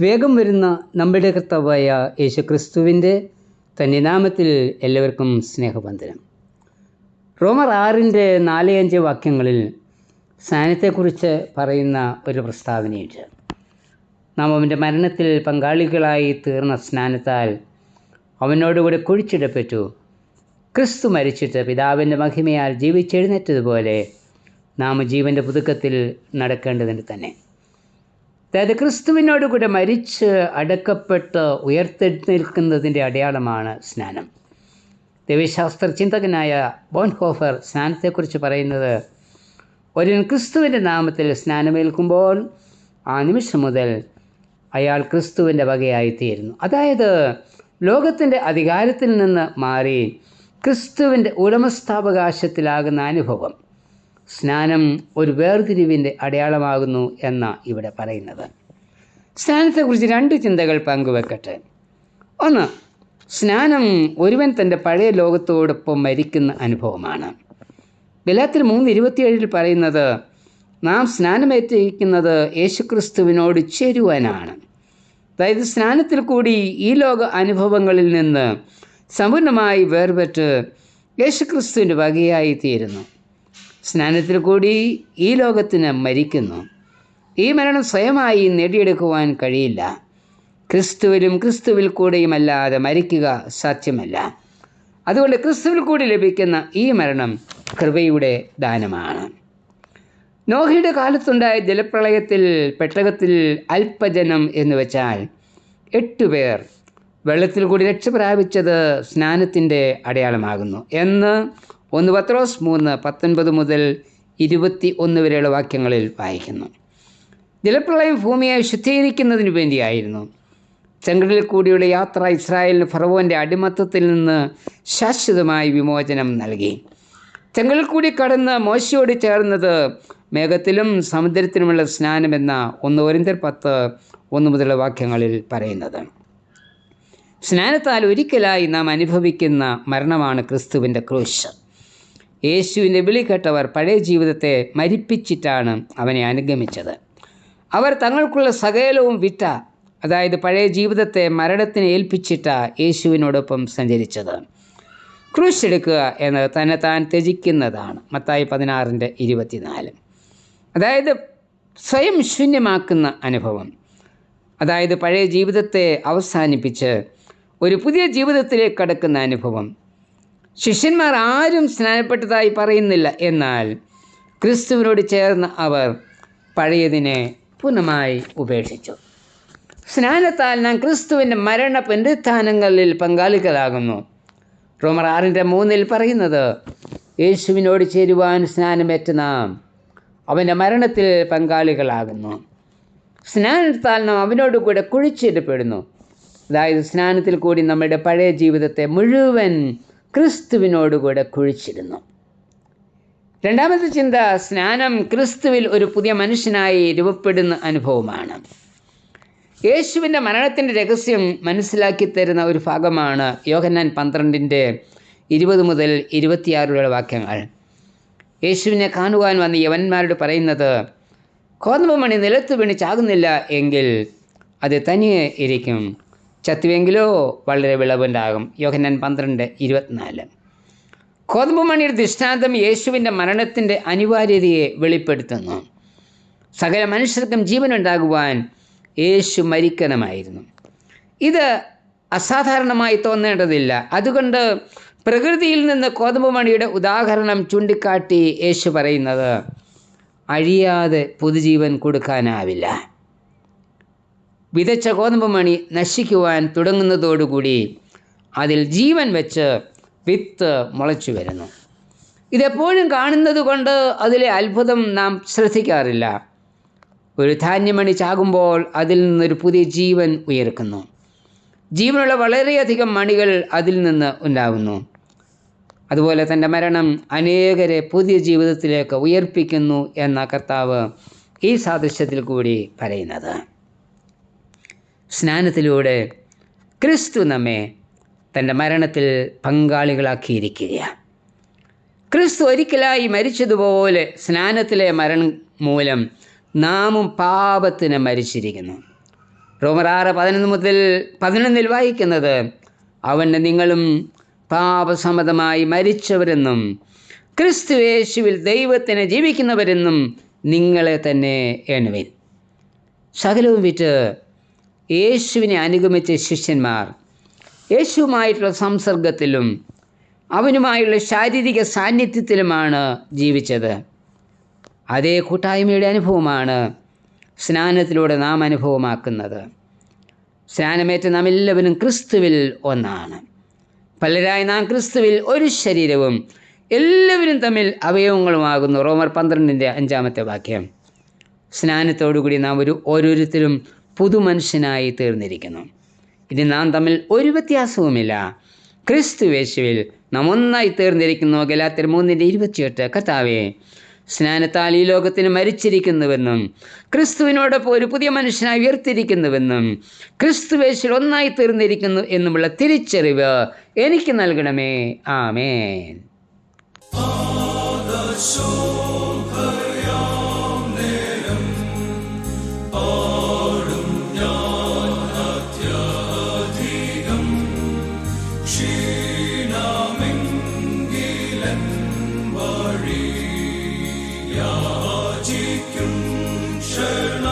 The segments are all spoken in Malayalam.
വേഗം വരുന്ന നമ്മുടെ കർത്താവായ യേശുക്രിസ്തുവിന്റെ തന്നെ നാമത്തിൽ എല്ലാവർക്കും സ്നേഹവന്ദനം. റോമർ ആറിന്റെ നാല് അഞ്ച് വാക്യങ്ങളിൽ സ്നാനത്തെക്കുറിച്ച് പറയുന്ന ഒരു പ്രസ്താവനയുണ്ട്. നാം അവന്റെ മരണത്തിൽ പങ്കാളികളായി തീർന്ന സ്നാനത്താൽ അവനോടുകൂടെ കുഴിച്ചിടപ്പെട്ടു. ക്രിസ്തു മരിച്ചിട്ട് പിതാവിന്റെ മഹിമയാൽ ജീവിച്ചെഴുന്നേറ്റതുപോലെ നാം ജീവന്റെ പുതുക്കത്തിൽ നടക്കേണ്ടതിന് തന്നെ. അതായത് ക്രിസ്തുവിനോട് കൂടെ മരിച്ച് അടക്കപ്പെട്ട് ഉയർത്തെഴുന്നേൽക്കുന്നതിന്റെ അടയാളമാണ് സ്നാനം. ദൈവശാസ്ത്ര ചിന്തകനായ ബോൺഹോഫർ സ്നാനത്തെക്കുറിച്ച് പറയുന്നത് ഒരു ക്രിസ്തുവിന്റെ നാമത്തിൽ സ്നാനമേൽക്കുമ്പോൾ ആ നിമിഷം മുതൽ അയാൾ ക്രിസ്തുവിന്റെ വകയായിത്തീരുന്നു. അതായത് ലോകത്തിന്റെ അധികാരത്തിൽ നിന്ന് മാറി ക്രിസ്തുവിന്റെ ഉടമസ്ഥാവകാശത്തിലാകുന്ന അനുഭവം. സ്നാനം ഒരു വേർതിരിവിന്റെ അടയാളമാകുന്നു എന്ന ഇവിടെ പറയുന്നത്. സ്നാനത്തെക്കുറിച്ച് രണ്ട് ചിന്തകൾ പങ്കുവെക്കട്ടെ. ഒന്ന് സ്നാനം ഒരുവൻ തന്റെ പഴയ ലോകത്തോടൊപ്പം മരിക്കുന്ന അനുഭവമാണ്. ബലാത്തിൽ മൂന്ന് ഇരുപത്തിയേഴിൽ പറയുന്നത് നാം സ്നാനമേറ്റിരിക്കുന്നത് യേശുക്രിസ്തുവിനോട് ചേരുവാനാണ്. അതായത് സ്നാനത്തിൽ കൂടി ഈ ലോക അനുഭവങ്ങളിൽ നിന്ന് സമ്പൂർണമായി വേർപെട്ട് യേശുക്രിസ്തുവിന്റെ വകയായി തീരുന്നു. സ്നാനത്തിൽ കൂടി ഈ ലോകത്തിന് മരിക്കുന്നു. ഈ മരണം സ്വയമായി നേടിയെടുക്കുവാൻ കഴിയില്ല. ക്രിസ്തുവിലും ക്രിസ്തുവിൽ കൂടെയുമല്ലാതെ മരിക്കുക സാധ്യമല്ല. അതുകൊണ്ട് ക്രിസ്തുവിൽ കൂടി ലഭിക്കുന്ന ഈ മരണം കൃപയുടെ ദാനമാണ്. നോഹയുടെ കാലത്തുണ്ടായ ജലപ്രളയത്തിൽ പെട്ടകത്തിൽ അല്പജനം എന്ന് വെച്ചാൽ എട്ട് പേർ വെള്ളത്തിൽ കൂടി രക്ഷ പ്രാപിച്ചത് സ്നാനത്തിന്റെ അടയാളമാകുന്നു. എന്ന് ഒന്ന് പത്രോസ് മൂന്ന് പത്തൊൻപത് മുതൽ ഇരുപത്തി ഒന്ന് വരെയുള്ള വാക്യങ്ങളിൽ വായിക്കുന്നു. ജലപ്രളയം ഭൂമിയെ ശുദ്ധീകരിക്കുന്നതിന് വേണ്ടിയായിരുന്നു. ചെങ്കടലിൽ കൂടിയുള്ള യാത്ര ഇസ്രായേലിന് ഫറവോന്റെ അടിമത്തത്തിൽ നിന്ന് ശാശ്വതമായി വിമോചനം നൽകി. ചെങ്കടലിൽ കൂടി കടന്ന് മോശയോട് ചേർന്നത് മേഘത്തിലും സമുദ്രത്തിലുമുള്ള സ്നാനമെന്ന ഒന്ന് ഒരിന്തർ പത്ത് ഒന്ന് മുതലുള്ള വാക്യങ്ങളിൽ പറയുന്നത്. സ്നാനത്താൽ ഒരിക്കലായി നാം അനുഭവിക്കുന്ന മരണമാണ് ക്രിസ്തുവിന്റെ ക്രൂശ്. യേശുവിന്റെ വിളി കേട്ടവർ പഴയ ജീവിതത്തെ മരിപ്പിച്ചിട്ടാണ് അവനെ അനുഗമിച്ചത്. അവർ തങ്ങൾക്കുള്ള സകലവും വിറ്റ അതായത് പഴയ ജീവിതത്തെ മരണത്തിന് ഏൽപ്പിച്ചിട്ട യേശുവിനോടൊപ്പം സഞ്ചരിച്ചത്. ക്രൂശ് എടുക്കുക എന്നത് തന്നെ താൻ ത്യജിക്കുന്നതാണ്. മത്തായി പതിനാറിന്റെ ഇരുപത്തിനാല്. അതായത് സ്വയം ശൂന്യമാക്കുന്ന അനുഭവം. അതായത് പഴയ ജീവിതത്തെ അവസാനിപ്പിച്ച് ഒരു പുതിയ ജീവിതത്തിലേക്ക് കടക്കുന്ന അനുഭവം. ശിഷ്യന്മാർ ആരും സ്നാനപ്പെട്ടതായി പറയുന്നില്ല. എന്നാൽ ക്രിസ്തുവിനോട് ചേർന്ന് അവർ പഴയതിനെ പൂർണമായി ഉപേക്ഷിച്ചു. സ്നാനത്താൽ നാം ക്രിസ്തുവിന്റെ മരണ പുനരുത്ഥാനങ്ങളിൽ പങ്കാളികളാകുന്നു. റോമർ ആറിന്റെ മൂന്നിൽ പറയുന്നത് യേശുവിനോട് ചേരുവാൻ സ്നാനമേറ്റ നാം അവന്റെ മരണത്തിൽ പങ്കാളികളാകുന്നു. സ്നാനത്താൽ നാം അവനോട് കൂടെ കുഴിച്ചിടപ്പെടുന്നു. അതായത് സ്നാനത്തിൽ കൂടി നമ്മുടെ പഴയ ജീവിതത്തെ മുഴുവൻ ക്രിസ്തുവിനോടുകൂടെ കുഴിച്ചിരുന്നു രണ്ടാമത്തെ ചിന്ത സ്നാനം ക്രിസ്തുവിൽ ഒരു പുതിയ മനുഷ്യനായി രൂപപ്പെടുന്ന അനുഭവമാണ്. യേശുവിന്റെ മരണത്തിന്റെ രഹസ്യം മനസ്സിലാക്കി തരുന്ന ഒരു ഭാഗമാണ് യോഹന്നാൻ പന്ത്രണ്ടിന്റെ ഇരുപത് മുതൽ ഇരുപത്തിയാറുള്ള വാക്യങ്ങൾ. യേശുവിനെ കാണുവാൻ വന്ന യവന്മാരോട് പറയുന്നത് കോതമ്പമണി നിലത്ത് വീണ് ചാകുന്നില്ല എങ്കിൽ അത് തനിയെ ഇരിക്കും. ചത്തുവെങ്കിലോ വളരെ വിളവുണ്ടാകും. യോഹനൻ പന്ത്രണ്ട് ഇരുപത്തിനാല്. കോതമ്പ് മണിയുടെ ദൃഷ്ടാന്തം യേശുവിന്റെ മരണത്തിന്റെ അനിവാര്യതയെ വെളിപ്പെടുത്തുന്നു. സകല മനുഷ്യർക്കും ജീവനുണ്ടാകുവാൻ യേശു മരിക്കണമായിരുന്നു. ഇത് അസാധാരണമായി തോന്നേണ്ടതില്ല. അതുകൊണ്ട് പ്രകൃതിയിൽ നിന്ന് കോതമ്പ് മണിയുടെ ഉദാഹരണം ചൂണ്ടിക്കാട്ടി യേശു പറയുന്നത് അഴിയാതെ പുതുജീവൻ കൊടുക്കാനാവില്ല. വിതച്ച ഗോതമ്പ് മണി നശിക്കുവാൻ തുടങ്ങുന്നതോടുകൂടി അതിൽ ജീവൻ വെച്ച് വിത്ത് മുളച്ചു വരുന്നു. ഇതെപ്പോഴും കാണുന്നത് കൊണ്ട് അതിലെ അത്ഭുതം നാം ശ്രദ്ധിക്കാറില്ല. ഒരു ധാന്യമണി ചാകുമ്പോൾ അതിൽ നിന്നൊരു പുതിയ ജീവൻ ഉയർക്കുന്നു. ജീവനുള്ള വളരെയധികം മണികൾ അതിൽ നിന്ന് ഉണ്ടാകുന്നു. അതുപോലെ തന്റെ മരണം അനേകരെ പുതിയ ജീവിതത്തിലേക്ക് ഉയർപ്പിക്കുന്നു എന്ന കർത്താവ് ഈ സാദൃശ്യത്തിൽ കൂടി പറയുന്നത്. സ്നാനത്തിലൂടെ ക്രിസ്തു നമ്മെ തന്റെ മരണത്തിൽ പങ്കാളികളാക്കിയിരിക്കുകയാണ്. ക്രിസ്തു ഒരിക്കലായി മരിച്ചതുപോലെ സ്നാനത്തിലെ മരണം മൂലം നാമും പാപത്തിന് മരിച്ചിരിക്കുന്നു. റോമർ ആറ് പതിനൊന്ന് മുതൽ പതിനൊന്നിൽ വായിക്കുന്നത് അവന് നിങ്ങളും പാപസമ്മതമായി മരിച്ചവരെന്നും ക്രിസ്തു യേശുവിൽ ദൈവത്തിന് ജീവിക്കുന്നവരെന്നും നിങ്ങളെ തന്നെ എണുവിൻ സകലവും വിറ്റ് യേശുവിനെ അനുഗമിച്ച ശിഷ്യന്മാർ. യേശുവുമായിട്ടുള്ള സംസർഗത്തിലും അവനുമായുള്ള ശാരീരിക സാന്നിധ്യത്തിലുമാണ് ജീവിച്ചത്. അതേ കൂട്ടായ്മയുടെ അനുഭവമാണ് സ്നാനത്തിലൂടെ നാം അനുഭവമാക്കുന്നത്. സ്നാനമേറ്റ നാം എല്ലാവരും ക്രിസ്തുവിൽ ഒന്നാണ്. പലരായി നാം ക്രിസ്തുവിൽ ഒരു ശരീരവും എല്ലാവരും തമ്മിൽ അവയവങ്ങളുമാകുന്നു. റോമർ പന്ത്രണ്ടിന്റെ അഞ്ചാമത്തെ വാക്യം. സ്നാനത്തോടുകൂടി നാം ഒരു ഓരോരുത്തരും പുതുമനുഷ്യനായി തീർന്നിരിക്കുന്നു. ഇനി നാം തമ്മിൽ ഒരു വ്യത്യാസവുമില്ല. ക്രിസ്തു യേശുവിൽ നാം ഒന്നായി തീർന്നിരിക്കുന്നു. ഗലാത്തിർ മൂന്നിന്റെ ഇരുപത്തിയെട്ട്. കർത്താവേ സ്നാനത്താൽ ഈ ലോകത്തിന് മരിച്ചിരിക്കുന്നുവെന്നും ക്രിസ്തുവിനോടൊപ്പം ഒരു പുതിയ മനുഷ്യനായി ഉയർത്തിരിക്കുന്നുവെന്നും ക്രിസ്തുവേശിൽ ഒന്നായി തീർന്നിരിക്കുന്നു എന്നുമുള്ള തിരിച്ചറിവ് എനിക്ക് നൽകണമേ. ആമേൻ.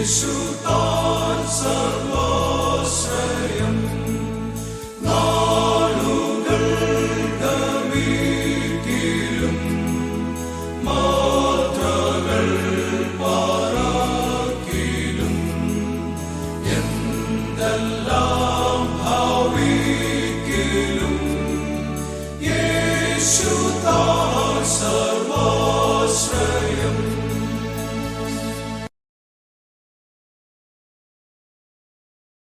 യേശു